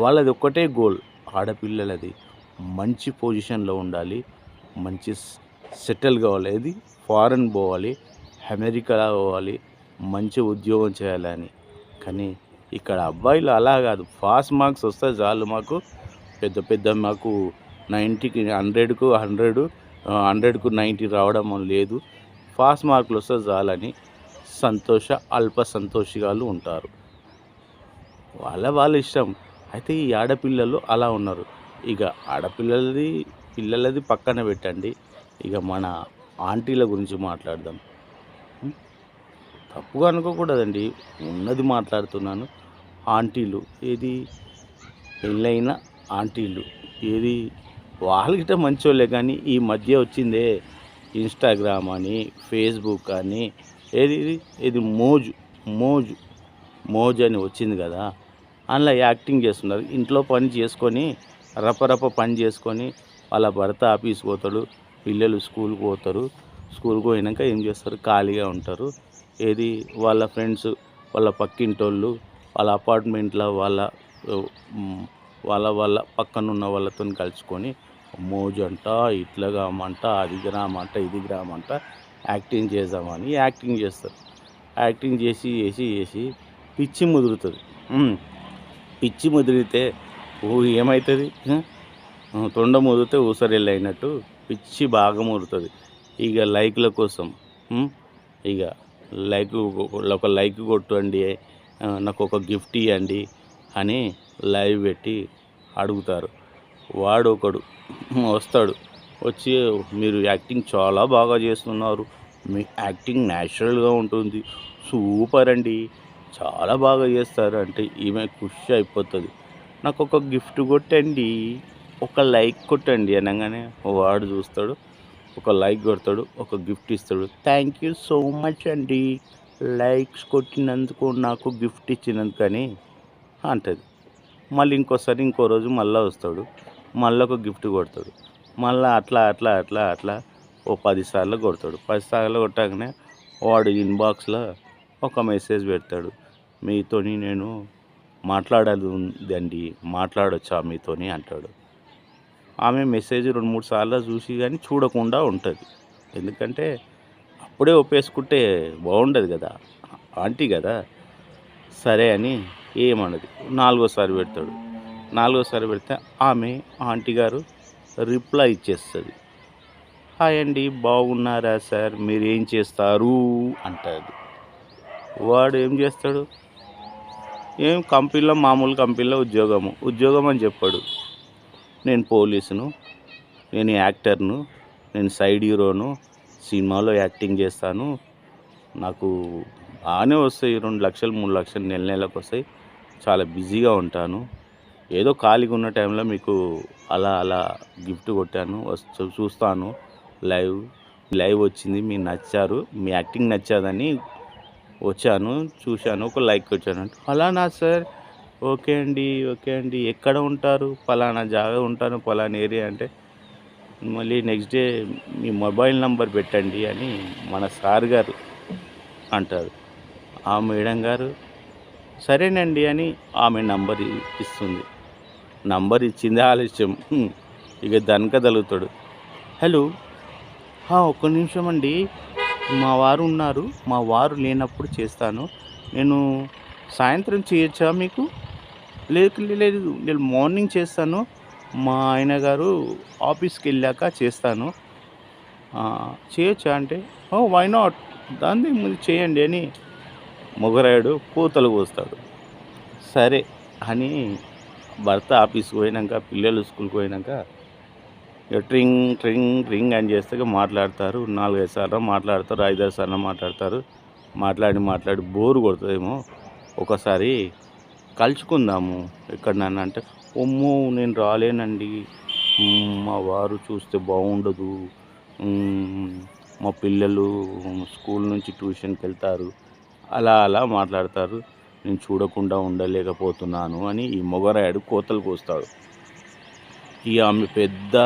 వాళ్ళది ఒక్కటే గోల్ ఆడపిల్లలది మంచి పొజిషన్లో ఉండాలి మంచి సెటిల్ కావాలి ఏది ఫారెన్ పోవాలి అమెరికా పోవాలి మంచి ఉద్యోగం చేయాలని కానీ ఇక్కడ అబ్బాయిలు అలా కాదు ఫాస్ట్ మార్క్స్ వస్తే చాలు మాకు. పెద్ద పెద్ద మాకు నైంటీకి హండ్రెడ్కు హండ్రెడ్ హండ్రెడ్కు నైంటీ రావడం లేదు. పాస్ మార్కులు వస్తే చాలని సంతోష అల్ప సంతోషిగాలు ఉంటారు. వాళ్ళ వాళ్ళ ఇష్టం. అయితే ఈ ఆడపిల్లలు అలా ఉన్నారు. ఇక ఆడపిల్లలది పిల్లలది పక్కన పెట్టండి. ఇక మన ఆంటీల గురించి మాట్లాడదాం. తప్పుగా అనుకోకూడదండి. ఉన్నది మాట్లాడుతున్నాను. ఆంటీలు. ఏది? పెళ్ళైన ఆంటీలు. ఏది? వాళ్ళకిట మంచోళ్ళే కానీ ఈ మధ్య వచ్చిందే ఇన్స్టాగ్రామ్ అని ఫేస్బుక్ అని ఏది? ఇది మోజు. మోజు. మోజు అని వచ్చింది కదా. అందులో యాక్టింగ్ చేస్తున్నారు. ఇంట్లో పని చేసుకొని రపరప పని చేసుకొని వాళ్ళ భర్త ఆఫీస్ పోతాడు పిల్లలు స్కూల్కి పోతారు. స్కూల్కి పోయినాక ఏం చేస్తారు? ఖాళీగా ఉంటారు. ఏది? వాళ్ళ ఫ్రెండ్స్ వాళ్ళ పక్కింటోళ్ళు వాళ్ళ అపార్ట్మెంట్లో వాళ్ళ వాళ్ళ వాళ్ళ పక్కన ఉన్న వాళ్ళతో కలుసుకొని మోజంట అంట ఇట్లా కామంట అది గ్రామంట ఇది గ్రామంట యాక్టింగ్ చేద్దామని యాక్టింగ్ చేస్తారు. యాక్టింగ్ చేసి చేసి చేసి పిచ్చి ముదురుతుంది. పిచ్చి ముదిరితే ఊ ఏమవుతుంది తొండ ముదిరితే ఊసరిల్లు అయినట్టు పిచ్చి బాగా మురుతుంది ఇక లైక్ల కోసం ఇక లైక్ ఒక లైక్ కొట్టండి నాకు ఒక గిఫ్ట్ ఇవ్వండి అని లైవ్ పెట్టి అడుగుతారు. వాడు ఒకడు వస్తాడు. వచ్చి మీరు యాక్టింగ్ చాలా బాగా చేస్తున్నారు. మీ యాక్టింగ్ న్యాచురల్గా ఉంటుంది. సూపర్ అండి. చాలా బాగా చేస్తారు అంటే ఈమె ఖుషి అయిపోతుంది. నాకు ఒక గిఫ్ట్ కొట్టండి. ఒక లైక్ కొట్టండి అనగానే వాడు చూస్తాడు ఒక లైక్ కొడతాడు ఒక గిఫ్ట్ ఇస్తాడు. థ్యాంక్ యూ సో మచ్ అండి. లైక్స్ కొట్టినందుకు నాకు గిఫ్ట్ ఇచ్చినందుకు అని అంటది. మళ్ళీ ఇంకోసారి ఇంకో రోజు మళ్ళీ వస్తాడు మళ్ళీ ఒక గిఫ్ట్ కొడతాడు. మళ్ళీ అట్లా అట్లా అట్లా అట్లా ఓ పదిసార్లు కొడతాడు. పదిసార్లు కొట్టాకనే వాడు ఇన్బాక్స్లో ఒక మెసేజ్ పెడతాడు. మీతోని నేను మాట్లాడాలి అండి మాట్లాడొచ్చా మీతోని? అంటాడు. ఆమె మెసేజ్ రెండు మూడు సార్లు చూసి కానీ చూడకుండా ఉంటుంది. ఎందుకంటే అప్పుడే ఒప్పేసుకుంటే బాగుండదు కదా ఆంటీ కదా. సరే అని ఏమన్నది నాలుగోసారి పెడతాడు. నాలుగోసారి పెడితే ఆమె ఆంటీ గారు రిప్లై ఇచ్చేస్తుంది. హాయ్ అండి బాగున్నారా సార్? మీరు ఏం చేస్తారు? అంటారు వాడు ఏం చేస్తాడు? ఏం కంపెనీలో మామూలు కంపెనీలో ఉద్యోగము. ఉద్యోగం అని చెప్పాడు. నేను పోలీసును నేను యాక్టర్ను నేను సైడ్ హీరోను సినిమాలో యాక్టింగ్ చేస్తాను. నాకు బాగానే వస్తాయి. రెండు లక్షలు మూడు లక్షలు నెల నెలకు వస్తాయి. చాలా బిజీగా ఉంటాను. ఏదో ఖాళీగా ఉన్న టైంలో మీకు అలా అలా గిఫ్ట్ కొట్టాను. చూస్తాను. లైవ్ లైవ్ వచ్చింది. మీరు నచ్చారు. మీ యాక్టింగ్ నచ్చాదని వచ్చాను చూశాను ఒక లైక్ వచ్చాను. అంటే ఫలానా సార్? ఓకే అండి ఓకే అండి. ఎక్కడ ఉంటారు? పలానా జాగా ఉంటాను పలానా ఏరియా అంటే మళ్ళీ నెక్స్ట్ డే మీ మొబైల్ నంబర్ పెట్టండి అని మన సార్ గారు అంటారు. ఆ మేడం గారు సరేనండి అని ఆమె నంబర్ ఇస్తుంది. నంబర్ ఇచ్చింది ఆలస్యం. ఇక దనకదలుగుతాడు హలో. ఒక్క నిమిషం అండి. మా వారు ఉన్నారు. మా వారు లేనప్పుడు చేస్తాను. నేను సాయంత్రం చేయొచ్చా మీకు? లేదు లేదు. నేను మార్నింగ్ చేస్తాను. మా ఆయన గారు ఆఫీస్కి వెళ్ళాక చేస్తాను. చేయొచ్చా అంటే? ఓ వై నాట్ దాన్ని ముందు చేయండి అని మొగరాయుడు కూతలు పోస్తాడు సరే అని భర్త ఆఫీస్కి పోయినాక పిల్లలు స్కూల్కి పోయినాక ట్రింగ్ ట్రింగ్ ట్రింగ్ అని చేస్తే మాట్లాడతారు. నాలుగైదు సార్లు మాట్లాడతారు ఐదారు సార్లు మాట్లాడతారు. మాట్లాడి మాట్లాడి బోరు కొడుతుందేమో. ఒకసారి కలుసుకుందాము ఎక్కడనన్నా అంటే ఒమ్ము నేను రాలేనండి. మా వారు చూస్తే బాగుండదు. మా పిల్లలు స్కూల్ నుంచి ట్యూషన్కి వెళ్తారు. అలా అలా మాట్లాడతారు. నేను చూడకుండా ఉండలేకపోతున్నాను అని ఈ మొగరాయుడు కోతలు కోస్తాడు. ఇక ఆమె పెద్ద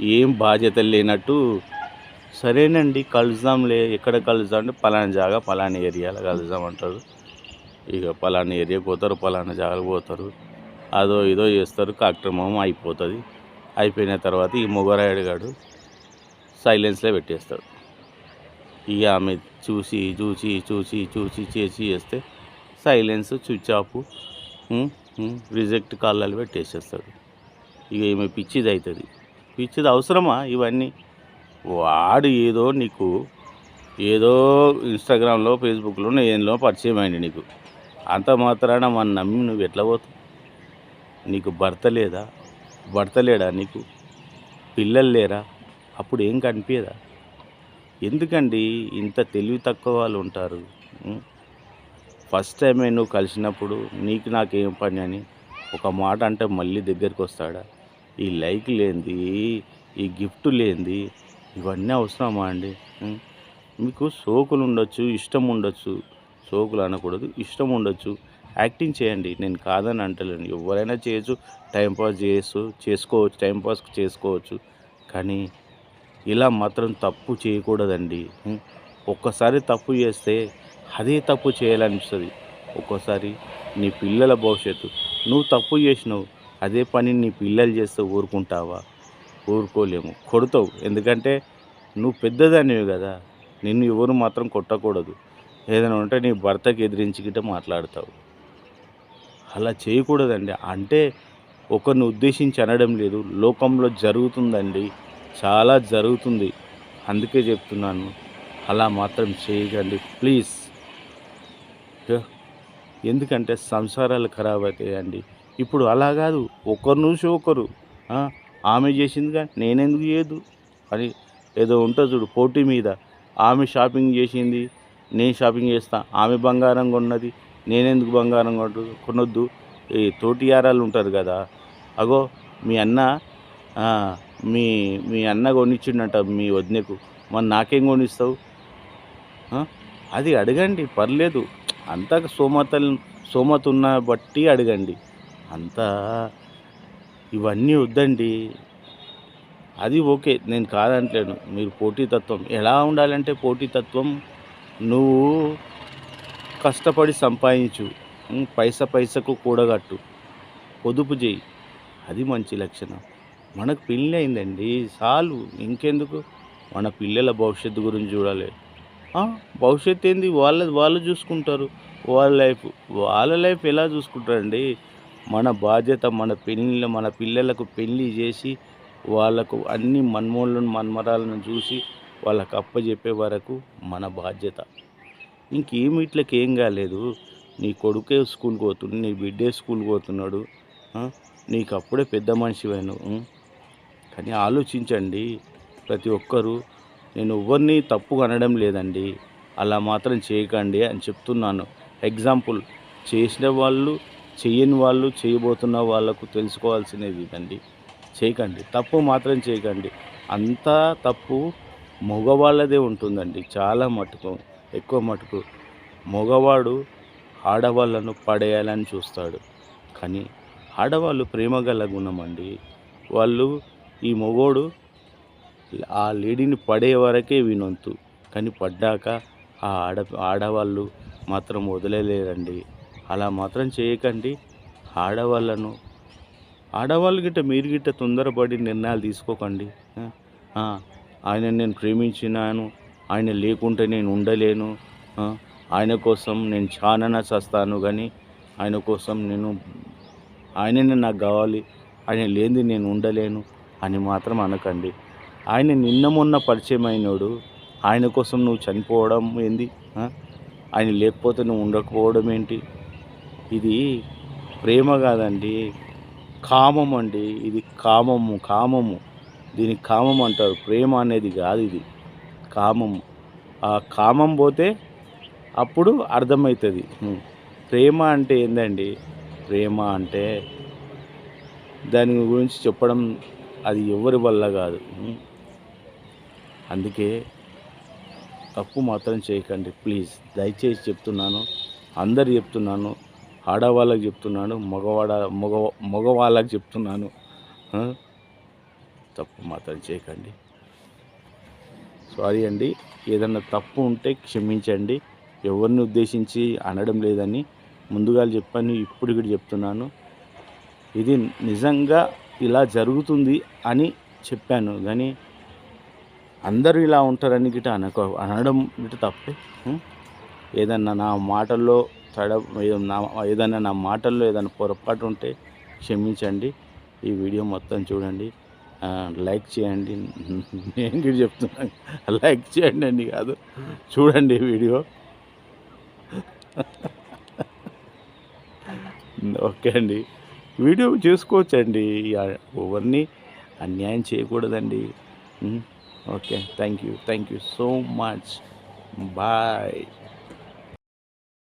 ఏం బాధ్యత లేనట్టు సరేనండి కలుద్దాంలే. ఎక్కడ కలుద్దాం అంటే పలానా జాగా పలానా ఏరియాలో కలుద్దాం అంటారు. ఇక పలానా ఏరియాకి పోతారు పలానా జాగాకి పోతారు. అదో ఇదో చేస్తారు కార్యక్రమం అయిపోతుంది. అయిపోయిన తర్వాత ఈ మొగరాయుడు గాడు సైలెన్స్లో పెట్టేస్తాడు. ఇక ఆమె చూసి చూసి చూసి చూసి చేసి చేస్తే సైలెన్స్ స్విచ్ ఆఫ్ రిజెక్ట్ కాళ్ళలు పెట్టేసేస్తాడు. ఇక ఈమె పిచ్చిది అవుతుంది పిచ్చిది అవసరమా ఇవన్నీ? వాడు ఏదో నీకు ఏదో ఇన్స్టాగ్రామ్లో ఫేస్బుక్లో ఏంలో పరిచయం అయింది నీకు. అంత మాత్రాన మన నమ్మి నువ్వు ఎట్లా పోతావు? నీకు భర్త లేదా? భర్త లేడా నీకు? పిల్లలు లేరా? అప్పుడు ఏం కనిపించదా ఎందుకండి ఇంత తెలివి తక్కువ వాళ్ళు ఉంటారు? ఫస్ట్ టైమే నువ్వు కలిసినప్పుడు నీకు నాకేం పని అని ఒక మాట అంటే మళ్ళీ దగ్గరికి వస్తాడా? ఈ లైక్ లేనిది ఈ గిఫ్ట్ లేనిది ఇవన్నీ అవసరమా అండి? మీకు సోకులు ఉండొచ్చు ఇష్టం ఉండొచ్చు. సోకులు అనకూడదు ఇష్టం ఉండొచ్చు. యాక్టింగ్ చేయండి. నేను కాదని అంటలేను. ఎవరైనా చేయొచ్చు. టైంపాస్ చేయొచ్చు చేసుకోవచ్చు టైంపాస్ చేసుకోవచ్చు. కానీ ఇలా మాత్రం తప్పు చేయకూడదండి. ఒక్కసారి తప్పు చేస్తే అదే తప్పు చేయాలనిపిస్తుంది. ఒక్కోసారి నీ పిల్లల భవిష్యత్తు. నువ్వు తప్పు చేసినావు. అదే పని నీ పిల్లలు చేస్తే ఊరుకుంటావా? ఊరుకోలేము. కొడతావు. ఎందుకంటే నువ్వు పెద్దదానివి కదా. నిన్ను ఎవరు మాత్రం కొట్టకూడదు. ఏదైనా ఉంటే నీ భర్తకి ఎదిరించుకుంటే మాట్లాడతావు. అలా చేయకూడదండి. అంటే ఒకరిని ఉద్దేశించి అనడం లేదు. లోకంలో జరుగుతుందండి. చాలా జరుగుతుంది. అందుకే చెప్తున్నాను. అలా మాత్రం చేయకండి. ప్లీజ్. ఎందుకంటే సంసారాలు ఖరాబ్ అవుతాయండి. ఇప్పుడు అలా కాదు. ఒకరు చూసి ఒకరు ఆమె చేసిందిగా నేనెందుకు చేయదు అని ఏదో ఉంటుంది చూడు పోటీ మీద. ఆమె షాపింగ్ చేసింది నేను షాపింగ్ చేస్తా. ఆమె బంగారం కొన్నది నేనెందుకు బంగారం కొనదు కొనొద్దు? ఈ తోటియారాలు ఉంటారు కదా. అగో మీ అన్న మీ మీ అన్న కొనిచ్చిండట మీ వదినకు. మరి నాకేం కొనిస్తావు? అది అడగండి పర్లేదు. అంతా సోమత సోమత ఉన్న బట్టి అడగండి. అంతా ఇవన్నీ వద్దండి. అది ఓకే నేను కాదంటలేను. మీరు పోటీతత్వం ఎలా ఉండాలంటే పోటీతత్వం నువ్వు కష్టపడి సంపాదించు. పైస పైసకు కూడగట్టు. పొదుపు చేయి. అది మంచి లక్షణం. మనకు పెళ్ళి అయిందండి చాలు. ఇంకెందుకు? మన పిల్లల భవిష్యత్తు గురించి చూడాలి. భవిష్యత్తు ఏంది? వాళ్ళ వాళ్ళు చూసుకుంటారు. వాళ్ళ లైఫ్ వాళ్ళ లైఫ్ ఎలా చూసుకుంటారండి? మన బాధ్యత మన పెళ్ళి మన పిల్లలకు పెళ్ళి చేసి వాళ్ళకు అన్ని మన్మోళ్ళను మన్మరాలను చూసి వాళ్ళకు అప్పచెప్పే వరకు మన బాధ్యత. ఇంకేమి ఇట్లకి ఏం కాలేదు. నీ కొడుకే స్కూల్కి పోతుంది నీ బిడ్డే స్కూల్కి పోతున్నాడు. నీకు అప్పుడే పెద్ద మనిషి కానీ ఆలోచించండి ప్రతి ఒక్కరూ నేను ఎవరిని తప్పు అనడం లేదండి. అలా మాత్రం చేయకండి అని చెప్తున్నాను. ఎగ్జాంపుల్ చేసిన వాళ్ళు చేయని వాళ్ళు చేయబోతున్న వాళ్ళకు తెలుసుకోవాల్సినది ఇదండి. చేయకండి. తప్పు మాత్రం చేయకండి. అంతా తప్పు మగవాళ్ళదే ఉంటుందండి. చాలా మటుకు ఎక్కువ మటుకు. మగవాడు ఆడవాళ్ళను పడేయాలని చూస్తాడు. కానీ ఆడవాళ్ళు ప్రేమ గల గుణం అండి. వాళ్ళు ఈ మగోడు ఆ లేడీని పడే వరకే వినొంతు కానీ పడ్డాక ఆ ఆడ ఆడవాళ్ళు మాత్రం వదిలేలేరండి. అలా మాత్రం చేయకండి. ఆడవాళ్ళను ఆడవాళ్ళు గిట్ట మీరు గిట్ట తొందరపడి నిర్ణయాలు తీసుకోకండి. ఆయన నేను ప్రేమించినాను ఆయన లేకుంటే నేను ఉండలేను ఆయన కోసం నేను చాలా చస్తాను కానీ ఆయన కోసం నేను ఆయననే నాకు కావాలి ఆయన లేనిది నేను ఉండలేను అని మాత్రం అనకండి. ఆయన నిన్న మొన్న పరిచయం అయినోడు ఆయన కోసం నువ్వు చనిపోవడం ఏంది? ఆయన లేకపోతే నువ్వు ఉండకపోవడం ఏంటి? ఇది ప్రేమ కాదండి కామం అండి. ఇది కామము కామము. దీనికి కామం అంటారు. ప్రేమ అనేది కాదు ఇది. కామము. ఆ కామం పోతే అప్పుడు అర్థమవుతుంది. ప్రేమ అంటే ఏందండి? ప్రేమ అంటే దాని గురించి చెప్పడం అది ఎవరి వల్ల కాదు. అందుకే తప్పు మాత్రం చేయకండి. ప్లీజ్. దయచేసి చెప్తున్నాను. అందరు చెప్తున్నాను. ఆడవాళ్ళకి చెప్తున్నాను మగవాడ మగ మగవాళ్ళకి చెప్తున్నాను. తప్పు మాత్రం చేయకండి. సారీ అండి. ఏదన్నా తప్పు ఉంటే క్షమించండి. ఎవరిని ఉద్దేశించి అనడం లేదని ముందుగా చెప్పాను ఇప్పుడు కూడా చెప్తున్నాను. ఇది నిజంగా ఇలా జరుగుతుంది అని చెప్పాను. కానీ అందరూ ఇలా ఉంటారని గిట అనక అనడం గిట తప్పే. ఏదన్నా నా మాటల్లో తడ నా ఏదైనా నా మాటల్లో ఏదైనా పొరపాటు ఉంటే క్షమించండి. ఈ వీడియో మొత్తం చూడండి. లైక్ చేయండి. నేను కూడా చెప్తున్నాను. లైక్ చేయండి అండి కాదు. చూడండి వీడియో. ఓకే అండి. వీడియో చూసుకోవచ్చండి. ఎవరిని అన్యాయం చేయకూడదండి. Okay. Thank you thank you so much. Bye.